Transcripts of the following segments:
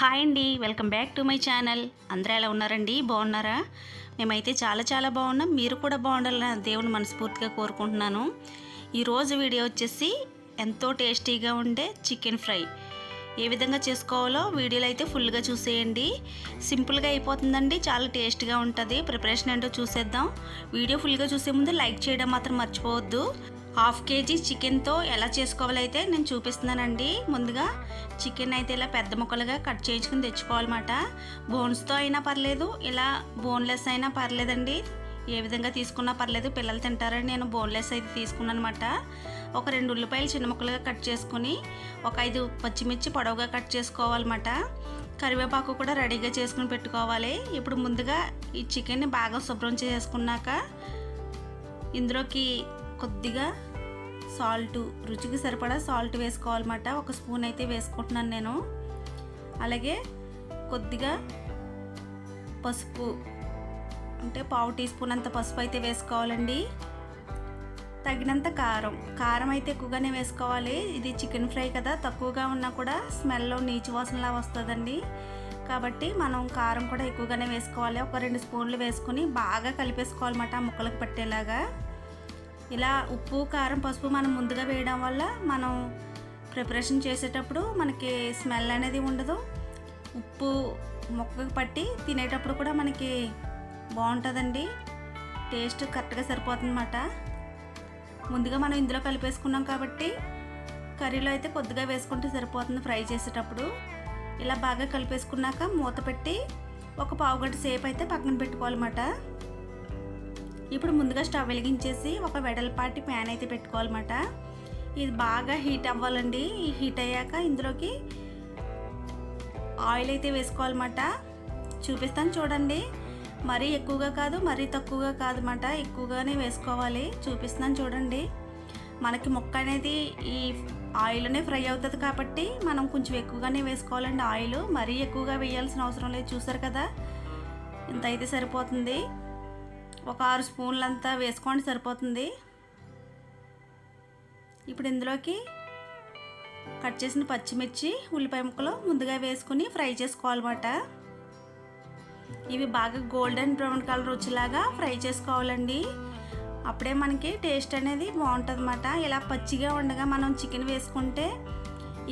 Hi అండి welcome back to my channel. అందరూ ఎలా ఉన్నారండి? బాగున్నారా? మేమైతే చాలా చాలా బాగున్నాం. మీరు కూడా బాగుండాలని దేవుని మనస్ఫూర్తిగా కోరుకుంటున్నాను. ఈరోజు వీడియో వచ్చేసి ఎంతో టేస్టీగా ఉండే చికెన్ ఫ్రై. ఏ విధంగా చేసుకోవాలో వీడియోలో అయితే ఫుల్గా చూసేయండి. సింపుల్గా అయిపోతుందండి చాలా టేస్ట్గా ఉంటుంది. ప్రిపరేషన్ ఏంటో చూసేద్దాం. వీడియో ఫుల్గా చూసే ముందు లైక్ చేయడం మాత్రం మర్చిపోవద్దు. హాఫ్ కేజీ చికెన్తో ఎలా చేసుకోవాలైతే నేను చూపిస్తున్నానండి. ముందుగా చికెన్ అయితే ఇలా పెద్ద ముక్కలుగా కట్ చేయించుకుని తెచ్చుకోవాలన్నమాట. బోన్స్తో అయినా పర్లేదు ఇలా బోన్లెస్ అయినా పర్లేదండి. ఏ విధంగా తీసుకున్నా పర్లేదు పిల్లలు తింటారని నేను బోన్లెస్ అయితే తీసుకున్నాను అనమాట ఒక రెండు ఉల్లిపాయలు చిన్న ముక్కలుగా కట్ చేసుకుని ఒక ఐదు పచ్చిమిర్చి పొడవుగా కట్ చేసుకోవాలన్నమాట. కరివేపాకు కూడా రెడీగా చేసుకుని పెట్టుకోవాలి. ఇప్పుడు ముందుగా ఈ చికెన్ని బాగా శుభ్రం చేసుకున్నాక ఇందులోకి కొద్దిగా సాల్ట్ రుచికి సరిపడా సాల్ట్ వేసుకోవాలన్నమాట. ఒక స్పూన్ అయితే వేసుకుంటున్నాను నేను. అలాగే కొద్దిగా పసుపు అంటే పావు టీ స్పూన్ అంత పసుపు అయితే వేసుకోవాలండి. తగినంత కారం. కారం అయితే ఎక్కువగానే వేసుకోవాలి. ఇది చికెన్ ఫ్రై కదా తక్కువగా ఉన్నా కూడా స్మెల్లో నీచు వాసనలా వస్తుందండి. కాబట్టి మనం కారం కూడా ఎక్కువగానే వేసుకోవాలి. ఒక రెండు స్పూన్లు వేసుకుని బాగా కలిపేసుకోవాలన్నమాట ముక్కలకు పట్టేలాగా. ఇలా ఉప్పు కారం పసుపు మనం ముందుగా వేయడం వల్ల మనం ప్రిపరేషన్ చేసేటప్పుడు మనకి స్మెల్ అనేది ఉండదు. ఉప్పు మొక్కకు పట్టి తినేటప్పుడు కూడా మనకి బాగుంటుందండి. టేస్ట్ కరెక్ట్గా సరిపోతుందన్నమాట. ముందుగా మనం ఇందులో కలిపేసుకున్నాం కాబట్టి కర్రీలో అయితే కొద్దిగా వేసుకుంటే సరిపోతుంది ఫ్రై చేసేటప్పుడు. ఇలా బాగా కలిపేసుకున్నాక మూత పెట్టి ఒక పావు గంట సేపు అయితే పక్కన పెట్టుకోవాలన్నమాట. ఇప్పుడు ముందుగా స్టవ్ వెలిగించేసి ఒక వెడల్పాటి ప్యాన్ అయితే పెట్టుకోవాలన్నమాట. ఇది బాగా హీట్ అవ్వాలండి. ఈ హీట్ అయ్యాక ఇందులోకి ఆయిల్ అయితే వేసుకోవాలన్నమాట. చూపిస్తాను చూడండి. మరీ ఎక్కువగా కాదు మరీ తక్కువగా కాదన్నమాట. ఎక్కువగానే వేసుకోవాలి. చూపిస్తున్నాను చూడండి. మనకి మొక్క అనేది ఈ ఆయిల్నే ఫ్రై అవుతుంది కాబట్టి మనం కొంచెం ఎక్కువగానే వేసుకోవాలండి ఆయిల్. మరీ ఎక్కువగా వేయాల్సిన అవసరం లేదు. చూసారు కదా? ఇంత అయితే సరిపోతుంది. ఒక ఆరు స్పూన్లంతా వేసుకోండి సరిపోతుంది. ఇప్పుడు ఇందులోకి కట్ చేసిన పచ్చిమిర్చి ఉల్లిపాయ ముక్కలు ముందుగా వేసుకుని ఫ్రై చేసుకోవాలన్నమాట. ఇవి బాగా గోల్డెన్ బ్రౌన్ కలర్ వచ్చేలాగా ఫ్రై చేసుకోవాలండి. అప్పుడే మనకి టేస్ట్ అనేది బాగుంటుంది అన్నమాట ఇలా పచ్చిగా ఉండగా మనం చికెన్ వేసుకుంటే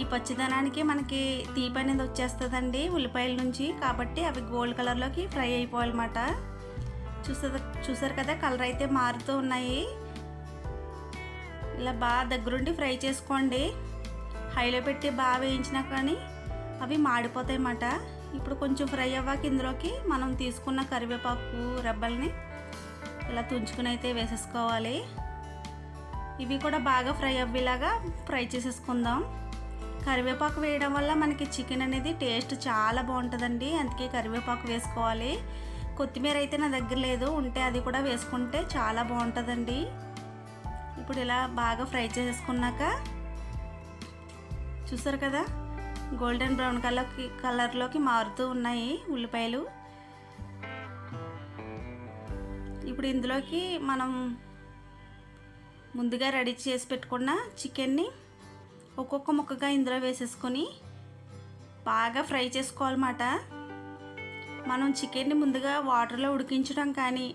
ఈ పచ్చిదనానికి మనకి తీపి అనేది వచ్చేస్తుందండి ఉల్లిపాయల నుంచి. కాబట్టి అవి గోల్డ్ కలర్లోకి ఫ్రై అయిపోవాలన్నమాట. చూసారు చూసారు కదా కలర్ అయితే మారుతూ ఉన్నాయి. ఇలా బాగా దగ్గరుండి ఫ్రై చేసుకోండి. హైలో పెట్టి బాగా వేయించినా కానీ అవి మాడిపోతాయి అన్నమాట ఇప్పుడు కొంచెం ఫ్రై అవ్వాక ఇందులోకి మనం తీసుకున్న కరివేపాకు రెబ్బల్ని ఇలా తుంచుకుని అయితే వేసేసుకోవాలి. ఇవి కూడా బాగా ఫ్రై అవ్వేలాగా ఫ్రై చేసేసుకుందాం. కరివేపాకు వేయడం వల్ల మనకి చికెన్ అనేది టేస్ట్ చాలా బాగుంటుందండి. అందుకే కరివేపాకు వేసుకోవాలి. కొత్తిమీర అయితే నా దగ్గర లేదు. ఉంటే అది కూడా వేసుకుంటే చాలా బాగుంటుందండి. ఇప్పుడు ఇలా బాగా ఫ్రై చేసుకున్నాక చూసారు కదా? గోల్డెన్ బ్రౌన్ కలర్కి కలర్లోకి మారుతూ ఉన్నాయి ఉల్లిపాయలు. ఇప్పుడు ఇందులోకి మనం ముందుగా రెడీ చేసి పెట్టుకున్న చికెన్ని ఒక్కొక్క ముక్కగా ఇందులో వేసేసుకొని బాగా ఫ్రై చేసుకోవాలన్నమాట. మనం చికెన్ని ముందుగా వాటర్లో ఉడికించడం కానీ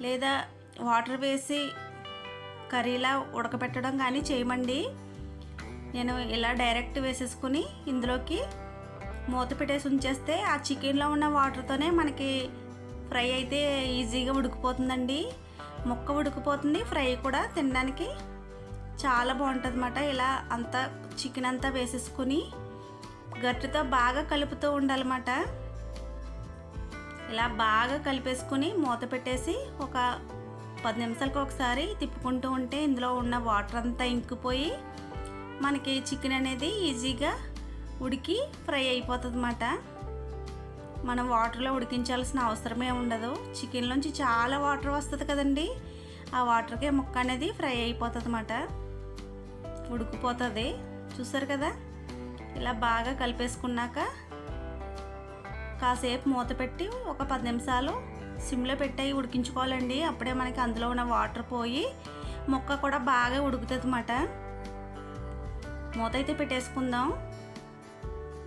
లేదా వాటర్ వేసి కర్రీలా ఉడకబెట్టడం కానీ చేయమండి. నేను ఇలా డైరెక్ట్ వేసేసుకుని ఇందులోకి మూత పెట్టేసి ఉంచేస్తే ఆ చికెన్లో ఉన్న వాటర్తోనే మనకి ఫ్రై అయితే ఈజీగా ఉడికిపోతుందండి. ముక్క ఉడికిపోతుంది ఫ్రై కూడా తినడానికి చాలా బాగుంటుంది అన్నమాట ఇలా అంతా చికెన్ అంతా వేసేసుకుని గట్టితో బాగా కలుపుతూ ఉండాలన్నమాట. ఇలా బాగా కలిపేసుకుని మూత పెట్టేసి ఒక పది నిమిషాలకు ఒకసారి తిప్పుకుంటూ ఉంటే ఇందులో ఉన్న వాటర్ అంతా ఇంకిపోయి మనకి చికెన్ అనేది ఈజీగా ఉడికి ఫ్రై అయిపోతుంది అన్నమాట మనం వాటర్లో ఉడికించాల్సిన అవసరమే ఉండదు. చికెన్లోంచి చాలా వాటర్ వస్తుంది కదండి. ఆ వాటర్కే ముక్క అనేది ఫ్రై అయిపోతుంది అన్నమాట ఉడికిపోతుంది. చూసారు కదా? ఇలా బాగా కలిపేసుకున్నాక కాసేపు మూత పెట్టి ఒక పది నిమిషాలు సిమ్లో పెట్టి ఉడికించుకోవాలండి. అప్పుడే మనకి అందులో ఉన్న వాటర్ పోయి ముక్క కూడా బాగా ఉడుకుతుంది అన్నమాట మూత అయితే పెట్టేసుకుందాం.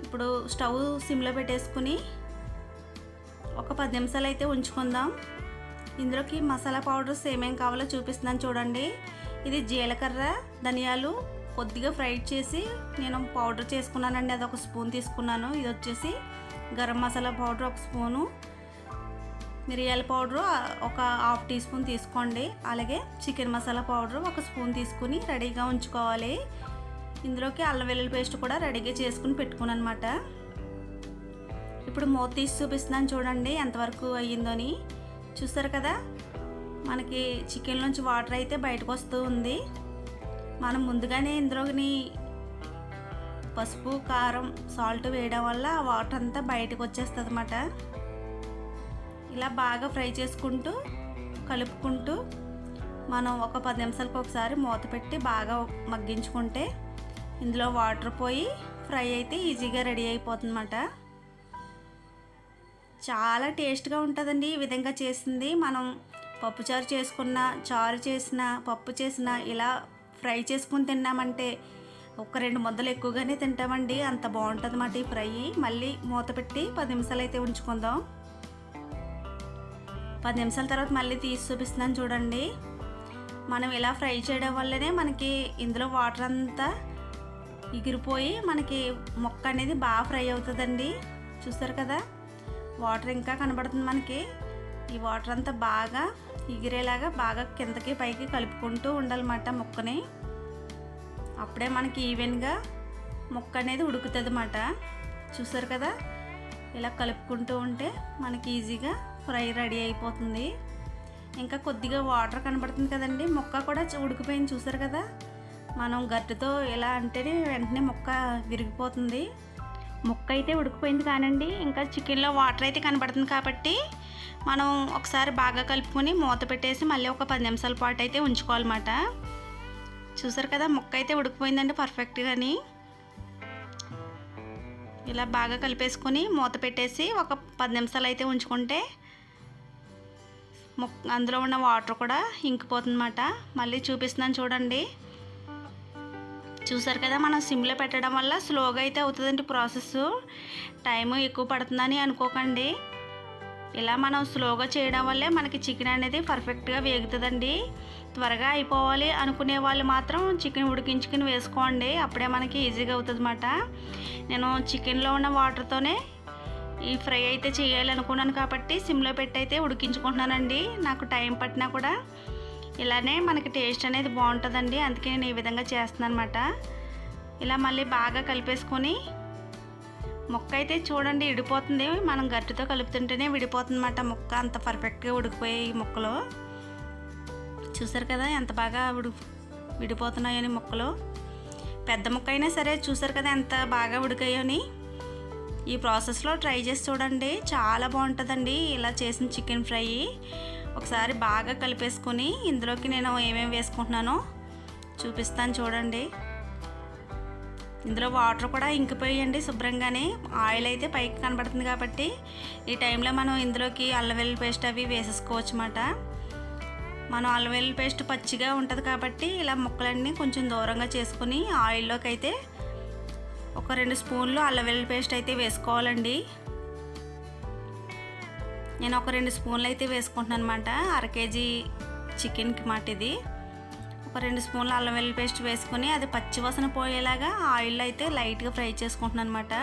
ఇప్పుడు స్టవ్ సిమ్లో పెట్టేసుకుని ఒక పది నిమిషాలు అయితే ఉంచుకుందాం. ఇందులోకి మసాలా పౌడర్స్ ఏమేం కావాలో చూపిస్తున్నాను చూడండి. ఇది జీలకర్ర ధనియాలు కొద్దిగా ఫ్రై చేసి నేను పౌడర్ చేసుకున్నానండి. అది ఒక స్పూన్ తీసుకున్నాను. ఇది వచ్చేసి గరం మసాలా పౌడర్ ఒక స్పూను మిరియాల పౌడరు ఒక హాఫ్ టీ స్పూన్ తీసుకోండి. అలాగే చికెన్ మసాలా పౌడర్ ఒక స్పూన్ తీసుకుని రెడీగా ఉంచుకోవాలి. ఇందులోకి అల్లం వెల్లుల్లి పేస్ట్ కూడా రెడీగా చేసుకుని పెట్టుకున్నాను అనమాట ఇప్పుడు మూత తీసి చూపిస్తున్నాను చూడండి ఎంతవరకు అయ్యిందని. చూస్తారు కదా మనకి చికెన్ నుంచి వాటర్ అయితే బయటకు వస్తూ ఉంది. మనం ముందుగానే ఇందులోని పసుపు కారం సాల్ట్ వేయడం వల్ల వాటర్ అంతా బయటకు వచ్చేస్తుంది అన్నమాట ఇలా బాగా ఫ్రై చేసుకుంటూ కలుపుకుంటూ మనం ఒక పది నిమిషాలకు ఒకసారి మూత పెట్టి బాగా మగ్గించుకుంటే ఇందులో వాటర్ పోయి ఫ్రై అయితే ఈజీగా రెడీ అయిపోతుందన్నమాట. చాలా టేస్ట్గా ఉంటుందండి ఈ విధంగా చేసింది. మనం పప్పుచారు చేసుకున్న చారు చేసిన పప్పు చేసిన ఇలా ఫ్రై చేసుకుని తిన్నామంటే ఒక రెండు ముద్దలు ఎక్కువగానే తింటామండి. అంత బాగుంటుంది అన్నమాట ఈ ఫ్రై. మళ్ళీ మూత పెట్టి పది నిమిషాలు అయితే ఉంచుకుందాం. పది నిమిషాల తర్వాత మళ్ళీ తీసి చూపిస్తున్నాను చూడండి. మనం ఇలా ఫ్రై చేయడం వల్లనే మనకి ఇందులో వాటర్ అంతా ఎగిరిపోయి మనకి మొక్క అనేది బాగా ఫ్రై అవుతుందండి. చూస్తారు కదా? వాటర్ ఇంకా కనబడుతుంది మనకి. ఈ వాటర్ అంతా బాగా ఎగిరేలాగా బాగా కిందకి పైకి కలుపుకుంటూ ఉండాలన్నమాట మొక్కని. అప్పుడే మనకి ఈవెన్గా ముక్క అనేది ఉడుకుతుంది అన్నమాట చూసారు కదా? ఇలా కలుపుకుంటూ ఉంటే మనకి ఈజీగా ఫ్రై రెడీ అయిపోతుంది. ఇంకా కొద్దిగా వాటర్ కనబడుతుంది కదండి. మొక్క కూడా ఉడికిపోయింది చూసారు కదా? మనం గట్టితో ఇలా అంటేనే వెంటనే మొక్క విరిగిపోతుంది. ముక్క అయితే ఉడికిపోయింది కానండి. ఇంకా చికెన్లో వాటర్ అయితే కనబడుతుంది కాబట్టి మనం ఒకసారి బాగా కలుపుకొని మూత పెట్టేసి మళ్ళీ ఒక పది నిమిషాల పాటు అయితే ఉంచుకోవాలన్నమాట. చూసారు కదా ముక్క అయితే ఉడికిపోయిందండి పర్ఫెక్ట్గాని. ఇలా బాగా కలిపేసుకొని మూత పెట్టేసి ఒక పది నిమిషాలు అయితే ఉంచుకుంటే మొక్క అందులో ఉన్న వాటర్ కూడా ఇంకిపోతుందన్నమాట. మళ్ళీ చూపిస్తున్నాను చూడండి. చూసారు కదా మనం సిమ్లో పెట్టడం వల్ల స్లోగా అయితే అవుతుందండి ప్రాసెస్ టైం ఎక్కువ పడుతుందని అనుకోకండి. ఇలా మనం స్లోగా చేయడం వల్లే మనకి చికెన్ అనేది పర్ఫెక్ట్గా వేగుతుందండి. త్వరగా అయిపోవాలి అనుకునే వాళ్ళు మాత్రం చికెన్ ఉడికించుకుని వేసుకోండి. అప్పుడే మనకి ఈజీగా అవుతుంది అన్నమాట నేను చికెన్లో ఉన్న వాటర్తోనే ఈ ఫ్రై అయితే చేయాలనుకున్నాను కాబట్టి సిమ్లో పెట్టి అయితే ఉడికించుకుంటున్నానండి. నాకు టైం పట్టినా కూడా ఇలానే మనకి టేస్ట్ అనేది బాగుంటుందండి. అందుకే నేను ఈ విధంగా చేస్తున్నాను అనమాట ఇలా మళ్ళీ బాగా కలిపేసుకొని ముక్క అయితే చూడండి విడిపోతుంది. మనం గట్టితో కలుపుతుంటేనే విడిపోతుందన్నమాట ముక్క. అంత పర్ఫెక్ట్గా ఉడికిపోయాయి ముక్కలు. చూసారు కదా ఎంత బాగా ఉడి విడిపోతున్నాయని ముక్కలు. పెద్ద ముక్క అయినా సరే చూసారు కదా ఎంత బాగా ఉడికాయని. ఈ ప్రాసెస్లో ట్రై చేసి చూడండి. చాలా బాగుంటుందండి. ఇలా చేసిన చికెన్ ఫ్రై. ఒకసారి బాగా కలిపేసుకొని ఇందులోకి నేను ఏమేమి వేసుకుంటున్నానో చూపిస్తాను చూడండి. ఇందులో వాటర్ కూడా ఇంకిపోయండి శుభ్రంగానే. ఆయిల్ అయితే పైకి కనబడుతుంది కాబట్టి ఈ టైంలో మనం ఇందులోకి అల్లం వెల్లుల్లి పేస్ట్ అవి వేసేసుకోవచ్చు అన్నమాట మనం అల్లం వెల్లుల్లి పేస్ట్ పచ్చిగా ఉంటుంది కాబట్టి ఇలా ముక్కలన్నీ కొంచెం దూరంగా చేసుకుని ఆయిల్లోకి అయితే ఒక రెండు స్పూన్లు అల్లం వెల్లుల్లి పేస్ట్ అయితే వేసుకోవాలండి. నేను ఒక రెండు స్పూన్లు అయితే వేసుకుంటున్నాను అనమాట అర కేజీ చికెన్కి మాట ఇది ఒక రెండు స్పూన్లు అల్లం వెల్లుల్లి పేస్ట్ వేసుకొని అది పచ్చి వాసన పోయేలాగా ఆయిల్ అయితే లైట్గా ఫ్రై చేసుకుంటున్నాను అనమాట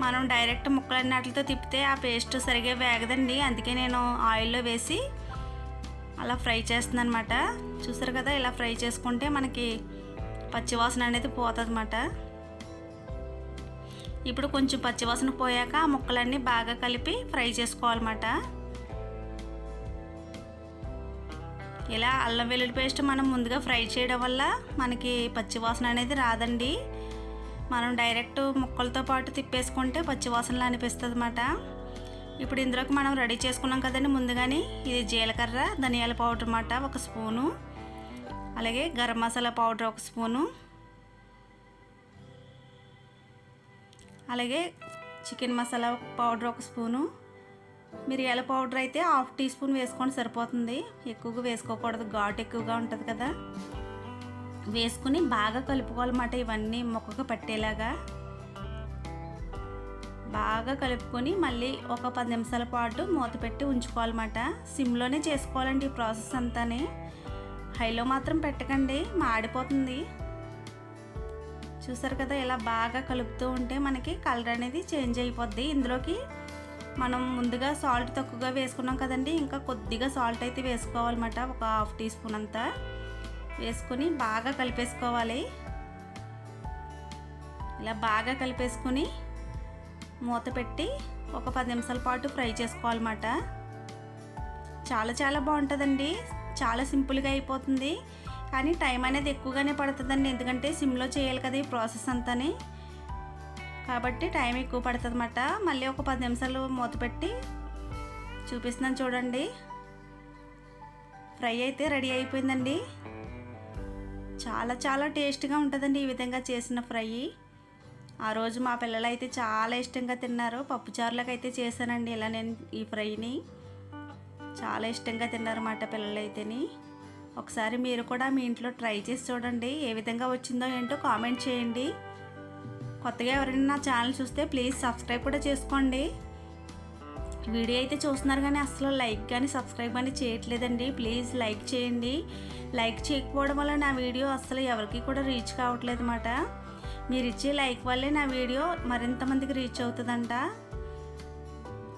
మనం డైరెక్ట్ ముక్కలన్నిటితో తిప్పితే ఆ పేస్ట్ సరిగా వేగదండి. అందుకే నేను ఆయిల్లో వేసి అలా ఫ్రై చేస్తుంది అనమాట చూసారు కదా ఇలా ఫ్రై చేసుకుంటే మనకి పచ్చివాసన అనేది పోతుంది అనమాట ఇప్పుడు కొంచెం పచ్చివాసన పోయాక ఆ ముక్కలన్నీ బాగా కలిపి ఫ్రై చేసుకోవాలన్నమాట. ఇలా అల్లం వెల్లుల్లి పేస్ట్ మనం ముందుగా ఫ్రై చేయడం వల్ల మనకి పచ్చివాసన అనేది రాదండి. మనం డైరెక్ట్ ముక్కలతో పాటు తిప్పేసుకుంటే పచ్చివాసనలు అనిపిస్తుంది అన్నమాట ఇప్పుడు ఇందులోకి మనం రెడీ చేసుకున్నాం కదండి ముందుగానే. ఇది జీలకర్ర ధనియాల పౌడర్ అన్నమాట ఒక స్పూను. అలాగే గరం మసాలా పౌడర్ ఒక స్పూను. అలాగే చికెన్ మసాలా పౌడర్ ఒక స్పూను. మిరియాల పౌడర్ అయితే హాఫ్ టీ స్పూన్ వేసుకోండి సరిపోతుంది. ఎక్కువగా వేసుకోకూడదు ఘాటు ఎక్కువగా ఉంటుంది కదా. వేసుకుని బాగా కలుపుకోవాలన్నమాట ఇవన్నీ మొక్కకు పట్టేలాగా. బాగా కలుపుకొని మళ్ళీ ఒక పది నిమిషాల పాటు మూత పెట్టి ఉంచుకోవాలన్నమాట సిమ్లోనే చేసుకోవాలండి ఈ ప్రాసెస్ అంతానే. హైలో మాత్రం పెట్టకండి మాడిపోతుంది. చూసారు కదా ఇలా బాగా కలుపుతూ ఉంటే మనకి కలర్ అనేది చేంజ్ అయిపోద్ది. ఇందులోకి మనం ముందుగా సాల్ట్ తక్కువగా వేసుకున్నాం కదండి. ఇంకా కొద్దిగా సాల్ట్ అయితే వేసుకోవాలన్నమాట. ఒక హాఫ్ టీ స్పూన్ అంతా వేసుకొని బాగా కలిపేసుకోవాలి. ఇలా బాగా కలిపేసుకొని మూత పెట్టి ఒక పది నిమిషాల పాటు ఫ్రై చేసుకోవాలన్నమాట. చాలా చాలా బాగుంటుందండి. చాలా సింపుల్గా అయిపోతుంది. కానీ టైం అనేది ఎక్కువగానే పడుతుందండి. ఎందుకంటే సిమ్లో చేయాలి కదా ఈ ప్రాసెస్ అంతానే. కాబట్టి టైం ఎక్కువ పడుతుంది అన్నమాట మళ్ళీ ఒక పది నిమిషాలు మూత పెట్టి చూపిస్తున్నాను చూడండి. ఫ్రై అయితే రెడీ అయిపోయిందండి. చాలా చాలా టేస్ట్గా ఉంటుందండి ఈ విధంగా చేసిన ఫ్రై. ఆ రోజు మా పిల్లలు అయితే చాలా ఇష్టంగా తిన్నారు. పప్పుచారులకు అయితే చేశానండి ఇలా నేను ఈ ఫ్రైని. చాలా ఇష్టంగా తిన్నారన్నమాట పిల్లలు అయితేని ఒకసారి మీరు కూడా మీ ఇంట్లో ట్రై చేసి చూడండి. ఏ విధంగా వచ్చిందో ఏంటో కామెంట్ చేయండి. కొత్తగా ఎవరైనా నా ఛానల్ చూస్తే ప్లీజ్ సబ్స్క్రైబ్ కూడా చేసుకోండి. వీడియో అయితే చూస్తున్నారు కానీ అసలు లైక్ కానీ సబ్స్క్రైబ్ అని చేయట్లేదండి. ప్లీజ్ లైక్ చేయండి. లైక్ చేయకపోవడం వల్ల నా వీడియో అసలు ఎవరికి కూడా రీచ్ కావట్లేదు అన్నమాట. మీరు ఇచ్చే లైక్ వల్లే నా వీడియో మరింత మందికి రీచ్ అవుతుందంట.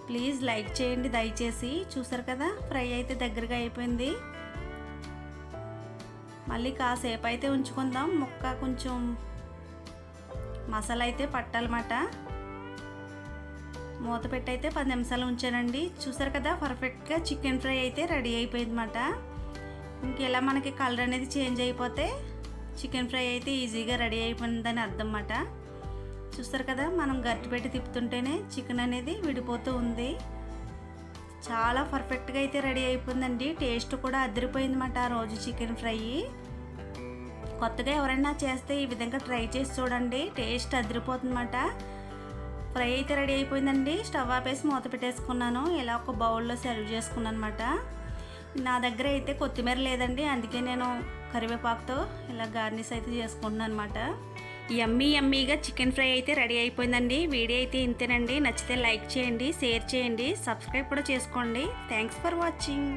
ప్లీజ్ లైక్ చేయండి దయచేసి. చూసారు కదా ఫ్రై అయితే దగ్గరగా అయిపోయింది. మళ్ళీ కాసేపు అయితే ఉంచుకుందాం. ముక్క కొంచెం మసాలా అయితే పట్టాలన్నమాట. మూత పెట్టి అయితే పది నిమిషాలు ఉంచానండి. చూసారు కదా పర్ఫెక్ట్గా చికెన్ ఫ్రై అయితే రెడీ అయిపోయిందన్నమాట. ఇంకెలా మనకి కలర్ అనేది చేంజ్ అయిపోతే చికెన్ ఫ్రై అయితే ఈజీగా రెడీ అయిపోయిందని అర్థం అన్నమాట చూస్తారు కదా మనం గట్టి పెట్టి తిప్పుతుంటేనే చికెన్ అనేది విడిపోతూ ఉంది. చాలా పర్ఫెక్ట్గా అయితే రెడీ అయిపోయిందండి. టేస్ట్ కూడా అదిరిపోయిందన్నమాట ఆ రోజు చికెన్ ఫ్రై. కొత్తగా ఎవరైనా చేస్తే ఈ విధంగా ట్రై చేసి చూడండి. టేస్ట్ అదిరిపోతుందన్నమాట. ఫ్రై అయితే రెడీ అయిపోయిందండి. స్టవ్ ఆపేసి మూత పెట్టేసుకున్నాను. ఇలా ఒక బౌల్లో సర్వ్ చేసుకున్నాను అనమాట నా దగ్గర అయితే కొత్తిమీర లేదండి. అందుకే నేను కరివేపాకుతో ఇలా గార్నిష్ అయితే చేసుకుంటున్నాను అనమాట యమ్మీ యమ్మీగా చికెన్ ఫ్రై అయితే రెడీ అయిపోయిందండి. వీడియో అయితే ఇంతేనండి. నచ్చితే లైక్ చేయండి షేర్ చేయండి సబ్స్క్రైబ్ కూడా చేసుకోండి. Thanks for watching.